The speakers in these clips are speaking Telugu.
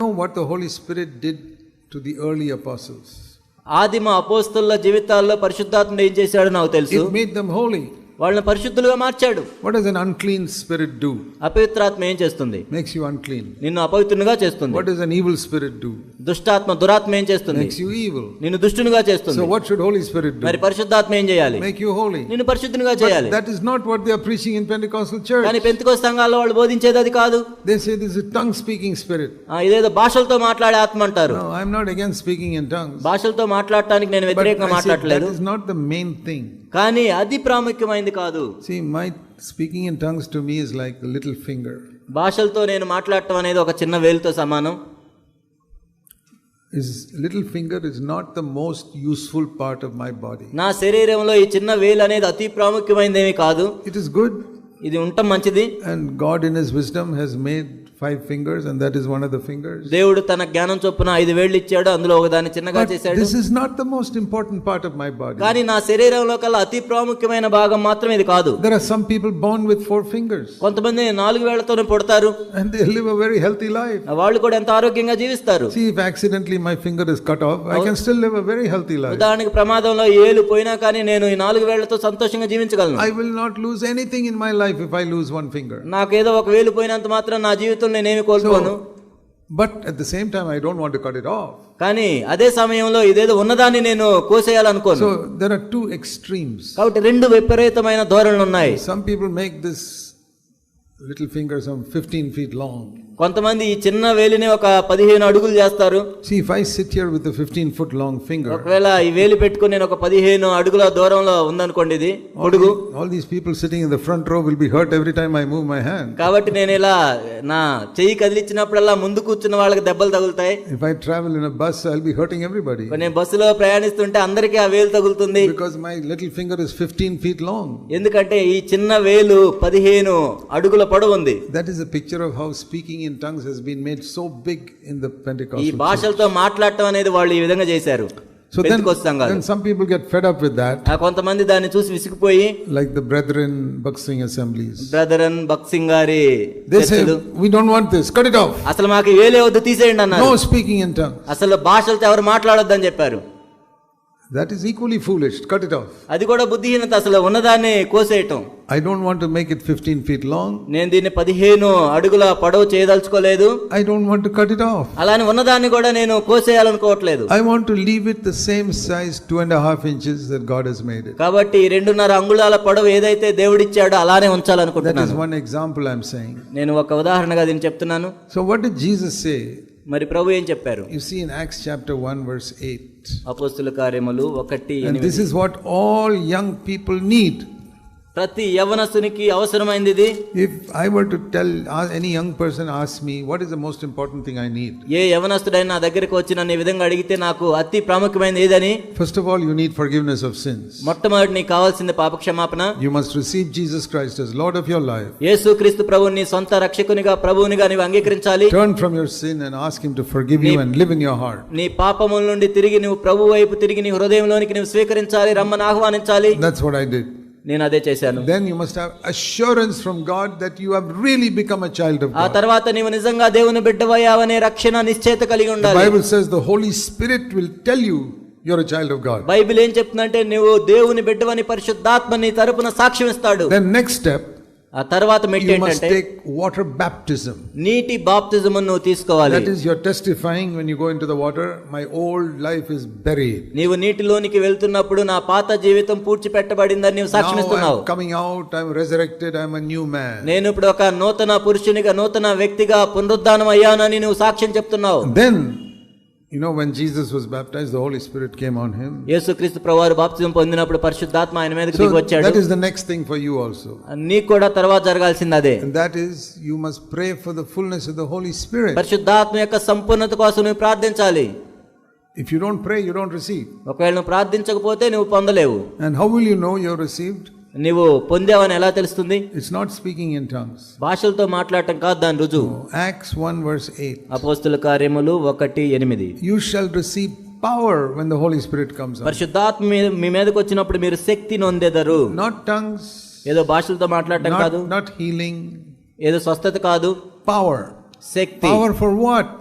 know what the Holy Spirit did to the early apostles. ఆదిమ అపోస్తుల జీవితాల్లో పరిశుద్ధాత్ముడు ఏం చేశాడో నాకు తెలుసు It made them holy. వాళ్ళని పరిశుద్ధులుగా మార్చాడు. What is an unclean spirit do అపవిత్రాత్మ ఏం చేస్తుంది? మేక్స్ యూ అన్క్లీన్ నిన్ను అపవిత్రునిగా చేస్తుంది. What is an evil spirit do దుష్టాత్మ దురాత్మ ఏం చేస్తుంది? మేక్స్ యూ ఈవిల్ నిన్ను దుష్టునిగా చేస్తుంది. So what should holy spirit do మరి పరిశుద్ధాత్మ ఏం చేయాలి? మేక్ యూ హోలీ నిన్ను పరిశుద్ధునిగా చేయాలి. That is not what they are preaching in Pentecostal church కానీ పెంటెకోస్ట్ సంఘాల్లో వాళ్ళు బోధించేది అది కాదు. They say this is tongue speaking spirit ఆ ఇదేదో భాషలతో మాట్లాడే ఆత్మ అంటారు. No I am not again speaking in tongues భాషలతో మాట్లాడడానికి నేను వ్యతిరేకంగా మాట్లాడలేదు that is not the main thing కానీ అది ప్రాముఖ్యమైనది కాదు See, my speaking in tongues to me is like a little finger. భాషలతో నేను మాట్లాడటం అనేది ఒక చిన్న వేలుతో సమానం Is little finger is not the most useful part of my body. నా శరీరంలో ఈ చిన్న వేలు అనేది అతి ప్రాముఖ్యమైనదేమీ కాదు It is good, ఇది ఉండటం మంచిది and God in His wisdom has made five fingers, and that is one of the fingers. దేవుడు తన జ్ఞానం చొప్పున ఐదు వేళ్ళు ఇచ్చాడు అందులో ఒకదాన్ని చిన్నగా చేశాడు this is not the most important part of my body. కానీ నా శరీరంలో కల్లా అతి ప్రాముఖ్యమైన భాగం మాత్రం ఇది కాదు There are some people born with four fingers, కొంతమంది నాలుగు వేళ్ళతోనే పుడతారు and they live a very healthy life. వాళ్ళు కూడా ఎంత ఆరోగ్యంగా జీవిస్తారు See, if accidentally my finger is cut off, I can still live a very healthy life. ఉదాహరణకి ప్రమాదంలో ఏలు పోయినా కానీ నేను ఈ నాలుగు వేళ్ళతో సంతోషంగా జీవించగలను I will not lose anything in my life if I lose one finger. నాకేదో ఒక వేలు పోయినంత మాత్రం నా జీవితంలో కోల్పోతున్నాను నేనేమి కోల్పోను. But at the same time I don't want to cut it off కానీ అదే సమయంలో ఇదేదో ఉన్నదాన్ని నేను కోసేయాలనుకో so there are two extremes కాబట్టి రెండు విపరీతమైన ధోరణులు ఉన్నాయి. Some people make this little finger some 15 feet long. కొంతమంది ఈ చిన్న వేలిని ఒక పదిహేను అడుగులు చేస్తారు See, if I sit here with a 15 foot long finger, ఒకవేళ ఈ వేలి పెట్టుకుని నేను ఒక పదిహేను అడుగుల దూరంలో ఉందనుకోండి ఇది the- all these people sitting in the front row will be hurt every time I move my hand. కాబట్టి నేను ఇలా నా చెయ్యి కదిలించినప్పుడల్లా ముందు కూర్చున్న వాళ్ళకి దెబ్బలు తగులుతాయి If I travel in a bus, I'll be hurting everybody నేను బస్సులో ప్రయాణిస్తుంటే అందరికీ ఆ వేలు తగులుతుంది because my little finger is 15 feet long. ఎందుకంటే ఈ చిన్న వేలు పదిహేను అడుగుల పడుంది that is the picture of how speaking in tongues has been made so big in the Pentecost ఈ భాషలతో మాట్లాడటం అనేది వాళ్ళు ఈ విధంగా చేశారు. So then then some people get fed up with that ఆ కొంతమంది దాన్ని చూసి విసిగిపోయి like the brethren బక్సింగ్ assemblies brethren బక్సింగ్ గారి this is we don't want this cut it off అసలు మాకు వేలే వద్దు తీసేయండి అన్నారు. నో స్పీకింగ్ ఇన్ టంగ్ అసలు భాషలతో ఎవరు మాట్లాడొద్దని చెప్పారు. That is equally foolish, cut it off. అది కూడా బుద్ధిహీనత అసలు ఉన్నదాన్ని కోసేయటం I don't want to make it 15 feet long. నేను దీన్ని పదిహేను అడుగుల పొడవు చేయదలుచుకోలేదు I don't want to cut it off. అలానే ఉన్నదాన్ని కూడా నేను కోసేయాలనుకోవట్లేదు I want to leave it the same size, two and a half inches that God has made it. కాబట్టి ఈ రెండున్నర అంగుళాల పొడవు ఏదైతే దేవుడిచ్చాడో అలానే That is ఉంచాలనుకుంటున్నాను one example I'm saying. నేను ఒక ఉదాహరణగా దీన్ని చెప్తున్నాను So, what did Jesus say? మరి ప్రభు ఏం చెప్పారు You see in Acts chapter 1, verse 8. అపోస్తుల కార్యములు ఒకటి And ఎనిమిది. this is what all young people need. ప్రతి యవనసునికి అవసరమైంది ఇది? If I were to tell any young person ask me what is the most important thing I need ఏ యవనస్తుడైనా నా దగ్గరికి వచ్చి నన్ను ఈ విధంగా అడిగితే నాకు అతి ప్రాముఖ్యమైనది ఏదని? First of all you need forgiveness of sins మొట్టమొదటి నీకు కావాల్సింది పాప క్షమాపణ you must receive Jesus Christ as lord of your life యేసుక్రీస్తు ప్రభువుని సొంత రక్షకునిగా ప్రభువునిగా నీవు అంగీకరించాలి. Turn from your sin and ask him to forgive you and live in your heart నీ పాపముల నుండి తిరిగి నీవు ప్రభు వైపు తిరిగి నీ హృదయంలోకి నీవు స్వీకరించాలి రమ్మని ఆహ్వానించాలి. దట్స్ వాట్ ఐ డిడ్ నేను అదే చేశాను. Then you must have assurance from God that you have really become a child of ఆ తర్వాత నీవు నిజంగా దేవుని బిడ్డవయ్యావనే రక్షణ నిశ్చయత కలిగి ఉండాలి. Bible says the holy spirit will tell you you are a child of God Bible ఏం చెప్తుందంటే నీవు దేవుని బిడ్డవని పరిశుద్ధాత్మని తరపున సాక్ష్యం ఇస్తాడు. దెన్ నెక్స్ట్ స్టెప్ ఆ తర్వాత మెట్టు ఏంటంటే వాటర్ బాప్టిజం నీటి బాప్టిజం ను తీసుకోవాలి. That is your testifying when you go into the water my old life is buried నీవు నీటిలోనికి వెళ్తున్నప్పుడు నా పాత జీవితం పూర్తి పెట్టబడిందని నీవు సాక్షిస్తున్నావు coming out I am resurrected I am a new man నేను ఇప్పుడు ఒక నూతన పురుషునిగా నూతన వ్యక్తిగా పునరుద్ధానం అయ్యానని నువ్వు సాక్ష్యం చెప్తున్నావు. Then no when Jesus was baptized the holy spirit came on him యేసుక్రీస్తు ప్రవారు బాప్తిజం పొందినప్పుడు పరిశుద్ధాత్మ ఆయన మీదకి తిరిగి వచ్చాడు that is the next thing for you also నీ కూడా తర్వాత జరగాల్సింది అదే. That is you must pray for the fullness of the holy spirit పరిశుద్ధాత్మ యొక్క సంపూర్ణత కోసం నువ్వు ప్రార్థించాలి. If you don't pray you don't receive ఒకవేళ నువ్వు ప్రార్థించకపోతే నువ్వు పొందలేవు. And how will you know you are received నీవు పొందావని ఎలా తెలుస్తుంది? It's not speaking in tongues భాషలతో మాట్లాడటం కాదు దాని రుజువు. యాక్స్ 1 వర్స్ 8 అపోస్తల కార్యములు 1 8 you shall receive power when the holy spirit comes పరిశుద్ధాత్మ మీ మీదకి వచ్చినప్పుడు మీరు శక్తి నొందేదరు. నాట్ టంగ్స్ ఏదో భాషలతో మాట్లాడటం కాదు. నాట్ హీలింగ్ ఏదో స్వస్థత కాదు. పవర్ శక్తి. పవర్ ఫర్ వాట్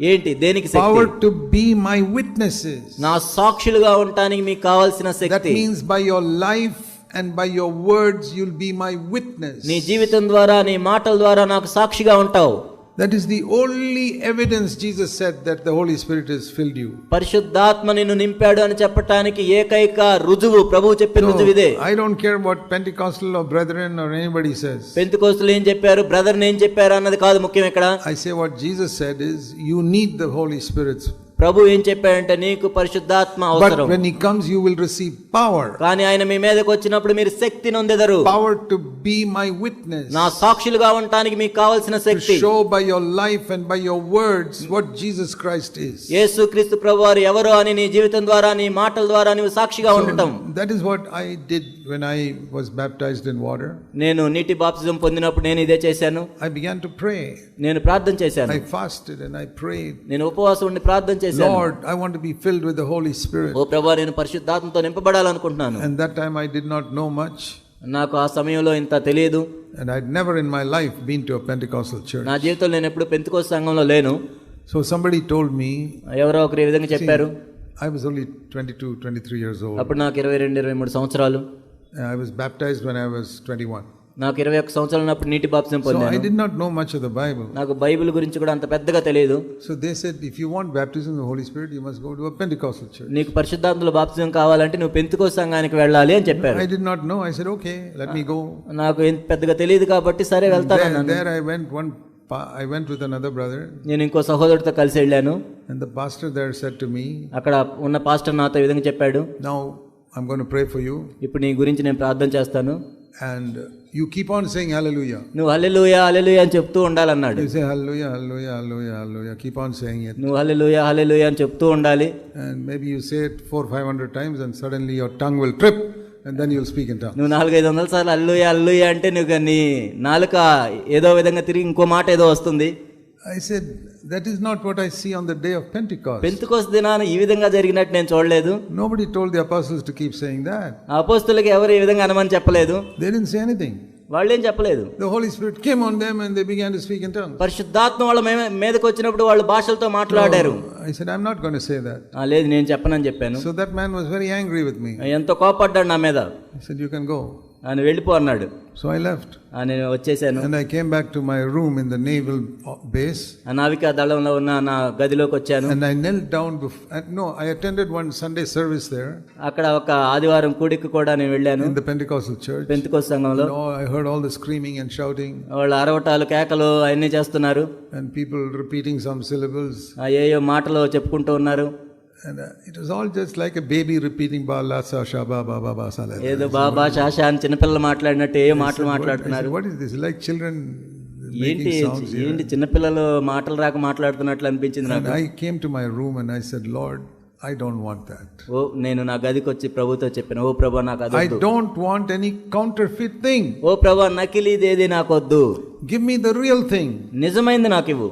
ఏంటి? దేనికి power to be my witnesses నా సాక్షులుగా ఉండడానికి మీకు కావాల్సిన శక్తి. That means by your life and by your words, you'll be my witness. నీ జీవితం ద్వారా నీ మాటల ద్వారా నాకు సాక్షిగా ఉంటావు That is the only evidence Jesus said that the Holy Spirit has filled you. పరిశుద్ధాత్మ నిన్ను నింపాడు అని చెప్పటానికి ఏకైక రుజువు ప్రభువు చెప్పిన రుజువు ఇదే I don't care what Pentecostal or brethren or anybody says. పెంతుకోస్తులు ఏం చెప్పారు బ్రదర్ ఏం చెప్పారు అన్నది కాదు ముఖ్యం ఇక్కడ I say what Jesus said is you need the Holy Spirit's. ప్రభు ఏం చెప్పాడంటే నీకు పరిశుద్ధాత్మ అవసరం when He comes, you will receive power. కానీ ఆయన మీ మీదకి వచ్చినప్పుడు మీరు శక్తి నొందెదరు Power to be my witness. నా సాక్షులుగా ఉండటానికి మీకు కావాల్సిన శక్తి show by your life and by your words what Jesus Christ is. యేసు క్రీస్తు ప్రభు వారు ఎవరో అని నీ జీవితం ద్వారా నీ మాటల ద్వారా నీవు సాక్షిగా ఉండటం that is what I did when I was baptized in water. నేను నీటి బాప్తిజం పొందినప్పుడు నేను ఇదే చేశాను I began to pray. నేను ప్రార్థన చేశాను I fasted and I prayed. నేను ఉపవాసం ఉండి ప్రార్థన చేశాను Lord, I want to be filled with the Holy Spirit. ఓ ప్రభా నేను పరిశుద్ధాత్మతో నింపబడాలనుకుంటున్నాను And that time I did not know much. నాకు ఆ సమయంలో ఇంత తెలియదు And I'd never in my life been to a Pentecostal church. నా జీవితంలో నేను ఎప్పుడు పెంతుకోస సంఘంలో లేను So somebody told me, ఎవరో ఒకరు ఈ విధంగా చెప్పారు I was only 22, 23 years old. అప్పుడు నాకు ఇరవై రెండు ఇరవై మూడు సంవత్సరాలు I was baptized when I was 21. నాకు ఇరవై ఒక్క సంవత్సరాలు ఉన్నప్పుడు నీటి I పొందాను did not know much of the Bible. నాకు బైబిల్ గురించి కూడా అంత పెద్దగా తెలియదు said, if you want baptism of the Holy Spirit, you must go to a Pentecostal church. నీకు పరిశుద్ధాత్మలో బాప్తిజం కావాలంటే నువ్వు పెంతుకో సంఘానికి వెళ్ళాలి అని చెప్పారు I did not know. I said, okay, let me go. నాకు ఏం పెద్దగా తెలియదు కాబట్టి సరే వెళ్తాను అన్నాను I went one. pa- I went with another brother, నేను ఇంకో సహోదరుడితో కలిసి వెళ్ళాను and the pastor there said to me, అక్కడ ఉన్న పాస్టర్ నాతో ఈ విధంగా చెప్పాడు "Now I'm going to pray for you, ఇప్పుడు నీ గురించి నేను ప్రార్థన చేస్తాను and you keep on saying hallelujah నువ్వు హల్లెలూయా హల్లెలూయా అని చెప్తూ ఉండాలన్నాడు. Say hallelujah hallelujah hallelujah hallelujah keep on saying it నువ్వు హల్లెలూయా హల్లెలూయా అని చెప్తూ ఉండాలి. And maybe you say it 4 500 times and suddenly your tongue will trip and then you will speak in tongue నువ్వు 4 500 సార్లు హల్లెలూయా హల్లెలూయా అంటే నువ్వు నీ నాలుక ఏదో విధంగా తిరిగి ఇంకో మాట ఏదో వస్తుంది. I said, "That is not what I see on the day of Pentecost." పెంతుకోస దినాన ఈ విధంగా జరిగినట్టు నేను చూడలేదు Nobody told the apostles to keep saying that. ఆ అపోస్తులకి ఎవరు ఈ విధంగా అనమని చెప్పలేదు They didn't say anything. వాళ్ళేం చెప్పలేదు The Holy Spirit came on them, and they began to speak in tongues. పరిశుద్ధాత్మ వాళ్ళ మే- మీదకి వచ్చినప్పుడు వాళ్ళు భాషలతో మాట్లాడారు I said, I'm not going to say that. ఆ, లేదు నేను చెప్పనని చెప్పాను So that man was very angry with me. ఎంతో కోపడ్డాడు నా మీద He said, You can go. ఆయన వెళ్ళిపో అన్నాడు. సో ఐ లెఫ్ట్ నేను వచ్చేసాను. And I came back to my room in the naval base ఆ నావిక దళంలో ఉన్న నా గదిలోకి వచ్చాను. And I knelt down no I attended one Sunday service there అక్కడ ఒక ఆదివారం కూడికి కూడా నేను వెళ్ళాను. In the Pentecostal church Pentecost సంఘంలో. I heard all the screaming and shouting వాళ్ళ అరవటాలు కేకలు అన్నీ చేస్తున్నారు. And people repeating some syllables ఏయో మాటలు చెప్పుకుంటూ ఉన్నారు. And uh, it was all just like a baby repeating Ba La Sa Sha Ba Ba Ba Ba Sa La. ఏదో బాబా శాషా అని చిన్నపిల్లలు మాట్లాడినట్టు ఏ మాటలు మాట్లాడుతున్నారు What is this? Like children ఏంటి. ఏంటి చిన్నపిల్లలు మాటలు రాక మాట్లాడుతున్నట్లు అనిపించింది నాకు I came to my room and I said, Lord, I don't want that. ఓ నేను నా గదికి వచ్చి ప్రభుతో చెప్పాను ఓ ప్రభా నాకు అది I వద్దు. don't want any counterfeit thing. ఓ ప్రభా నకిలీదేది నాకు వద్దు Give me the real thing. నిజమైంది నాకు ఇవ్వు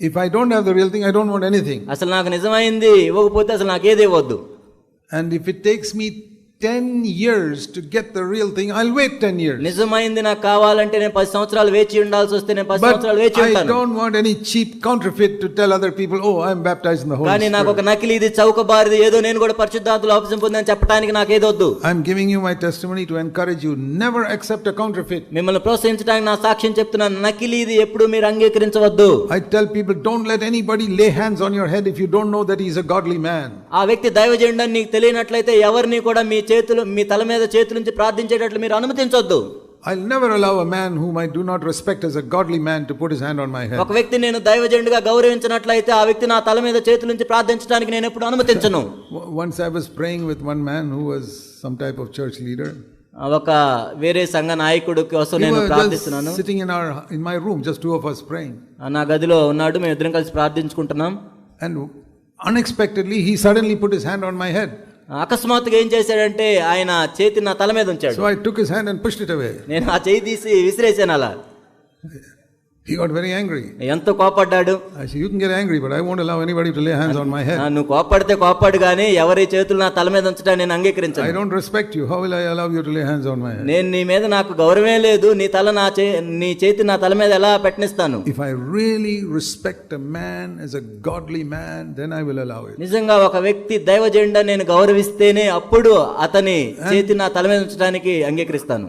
If I don't have the real thing, I don't want anything. అసలు నాకు నిజమైంది ఇవ్వకపోతే అసలు నాకేది ఇవ్వద్దు And if it takes me 10 years to get the real thing, I'll wait 10 years. నిజమైంది నాకు కావాలంటే నేను పది సంవత్సరాలు వేచి ఉండాల్సి వస్తే నేను పది సంవత్సరాలు వేచి I ఉంటాను don't want any cheap counterfeit to tell other people, oh, I'm baptized in the Holy కానీ నాకు. ఒక నకిలీ ఇది చౌకబారిది ఏదో నేను కూడా పరిశుద్ధాత్మలో ఆపసం పొందని చెప్పడానికి నాకేదొద్దు I'm giving you my testimony to encourage you. Never accept a counterfeit. మిమ్మల్ని ప్రోత్సహించడానికి నా సాక్ష్యం చెప్తున్నాను నకిలీది ఎప్పుడు మీరు అంగీకరించవద్దు I tell people, don't let anybody lay hands on your head if you don't know that he's a godly man. ఆ వ్యక్తి దైవజనుడు అని నీకు తెలియనట్లయితే ఎవరిని కూడా మీ చేతులు మీ తల మీద చేతుల నుంచి ప్రార్థించేటట్లు మీరు అనుమతించొద్దు I'll never allow a man whom I do not respect as a godly man to put his hand on my head. ఒక వ్యక్తి నేను దైవజనుడిగా గౌరవించినట్లయితే ఆ వ్యక్తి నా తల మీద చేతుల నుంచి ప్రార్థించడానికి నేను ఎప్పుడు అనుమతించను Once I was praying with one man who was some type of church leader. ఒక వేరే సంఘ నాయకుడు కోసం నేను ప్రార్థిస్తున్నాను sitting in our in my room, just two of us praying. నా గదిలో ఉన్నాడు మేము ఇద్దరం కలిసి ప్రార్థించుకుంటున్నాం And unexpectedly, he suddenly put his hand on my head. అకస్మాత్తుగా ఏం చేశాడంటే ఆయన చేతి నా తల మీద ఉంచాడు. నేను ఆ చేయి తీసి విసిరేసాను అలా He got very angry. ఎంతో కోపడ్డాడు I said, You can get angry, but I won't allow anybody to lay hands on my "ఆ, head. నువ్వు కోపడితే కోపడు కానీ ఎవరి చేతులు నా తల మీద ఉంచడానికి నేను I అంగీకరించాను don't respect you. How will I allow you to lay hands on my head? నేను నీ మీద నాకు గౌరవమే లేదు నీ తల నా చే నీ చేతి నా తల మీద ఎలా పెట్టనిస్తాను If I really respect a man as a godly man, then I will allow it. నిజంగా ఒక వ్యక్తి దైవ జెండా నేను గౌరవిస్తేనే అప్పుడు అతని చేతి నా తల మీద ఉంచడానికి అంగీకరిస్తాను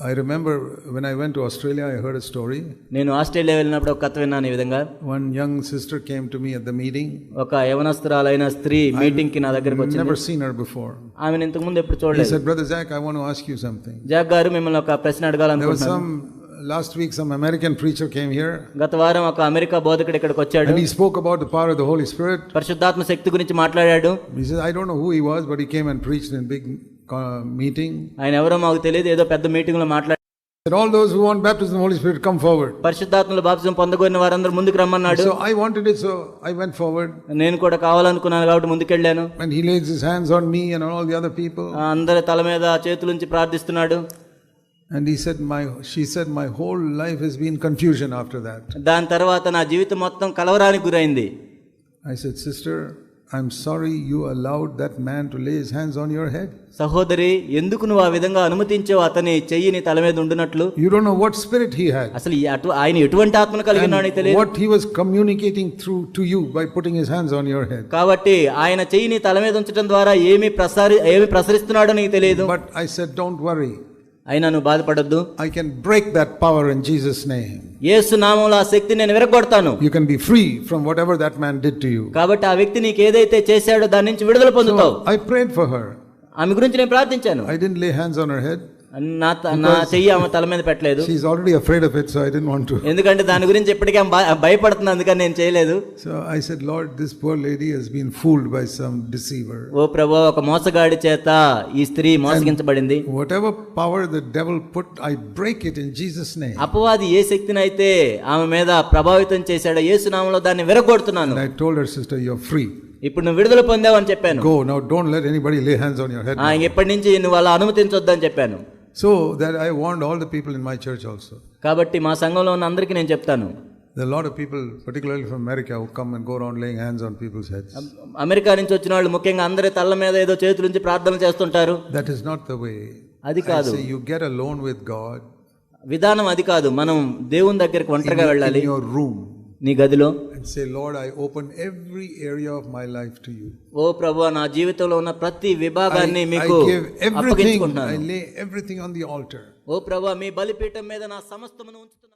I remember when I went to Australia, I heard a story. నేను ఆస్ట్రేలియా వెళ్ళినప్పుడు ఒక కథ విన్నాను ఈ విధంగా One young sister came to me at the meeting. ఒక యవనస్తురాలైన స్త్రీ మీటింగ్కి నా దగ్గరకు వచ్చింది Never seen her before. ఆమెను ఇంతకు ముందు ఎప్పుడు He చూడలేదు said, Brother Zach, I want to ask you something. Jack గారు మిమ్మల్ని ఒక ప్రశ్న There was అడగాలనుకుంటున్నాను some, last week, some American preacher came here గత వారం ఒక అమెరికా బోధకుడు ఇక్కడికి వచ్చాడు and he spoke about the power of the Holy Spirit. పరిశుద్ధాత్మ శక్తి గురించి మాట్లాడాడు He said, I don't know who he was, but he came and preached in a uh, meeting. ఆయన ఎవరో మాకు తెలియదు ఏదో పెద్ద మీటింగ్లో మాట్లాడాడు Said, All those who want baptism of the Holy Spirit, come forward. పరిశుద్ధాత్మలో బాప్తిజం పొందగోరిన వారందరూ ముందుకు రమ్మన్నాడు So I wanted it, so I went forward. నేను కూడా కావాలనుకున్నాను కాబట్టి ముందుకెళ్ళాను And he lays his hands on me and on all the other people. ఆ అందరి తల మీద చేతులుంచి ప్రార్థిస్తున్నాడు And he said, my, she said, my whole life has been confusion after that. దాని తర్వాత నా జీవితం మొత్తం కలవరానికి గురైంది I said, sister, I'm sorry you allowed that man to lay his hands on your head. సహోదరి ఎందుకు నువ్వు ఆ విధంగా అనుమతించావు అతని చెయ్యి నీ తల మీద ఉండునట్లు You don't know what spirit he had. అసలు ఈ అటు ఆయన ఎటువంటి ఆత్మను కలిగి ఉన్నాడో నీకు తెలియదు What he was communicating through to you by putting his hands on your head. కాబట్టి ఆయన చెయ్యి నీ తల మీద ఉంచడం ద్వారా ఏమి ప్రసారి ఏమి ప్రసరిస్తున్నాడో నీకు తెలియదు But I said, don't worry. అయినా నువ్వు బాధపడొద్దు I can break that power in Jesus' name. యేసు నామంలో ఆ శక్తి నేను విరగొడతాను You can be free from whatever that man did to you. కాబట్టి ఆ వ్యక్తి నీకు ఏదైతే చేశాడో దాని నుంచి విడుదల పొందుతావు I prayed for her. ఆమె గురించి నేను ప్రార్థించాను I didn't lay hands on her head. నా చెయ్యి ఆమె తల మీద పెట్టలేదు. Already afraid of it so I ఎందుకంటే దాని గురించి ఇప్పటికే ఆమె భయపడుతుంది అందుకని నేను చేయలేదు. So I said lord this poor lady has been fooled by some deceiver ఓ ప్రభు ఒక మోసగాడి చేత ఈ స్త్రీ మోసగించబడింది. Whatever power the devil put I break it in Jesus name అపవాది ఏ శక్తిని అయితే ఆమె మీద ప్రభావితం చేశాడో ఏ నామములో దాన్ని విరగొడుతున్నాను. ఐ సిస్టర్ యు ఫ్రీ ఇప్పుడు నువ్వు విడుదల పొందావు అని చెప్పాను. Go now don't let anybody lay hands on your నుంచి నువ్వు అలా అనుమతించొద్దని చెప్పాను. So that I warned all the people in my church also. కాబట్టి మా సంఘంలో ఉన్న అందరికీ నేను చెప్తాను There are a lot of people, particularly from America, who come and go around laying hands on people's heads. America నుంచి వచ్చిన వాళ్ళు ముఖ్యంగా అందరి తల్ల మీద ఏదో చేతుల నుంచి ప్రార్థన చేస్తుంటారు That is not the way. అది కాదు say you get alone with God విధానం అది కాదు మనం దేవుని దగ్గరికి ఒంటరిగా వెళ్ళాలి in your room నీ గదిలో? And say lord I open every area of my life to you ఓ ప్రభువా నా జీవితంలో ఉన్న ప్రతి విభాగాన్ని మీకు అప్పగించుకుంటున్నాను. I lay everything on the altar ఓ ప్రభువా మీ బలిపీఠం మీద నా సమస్తమును ఉంచుతున్నాను.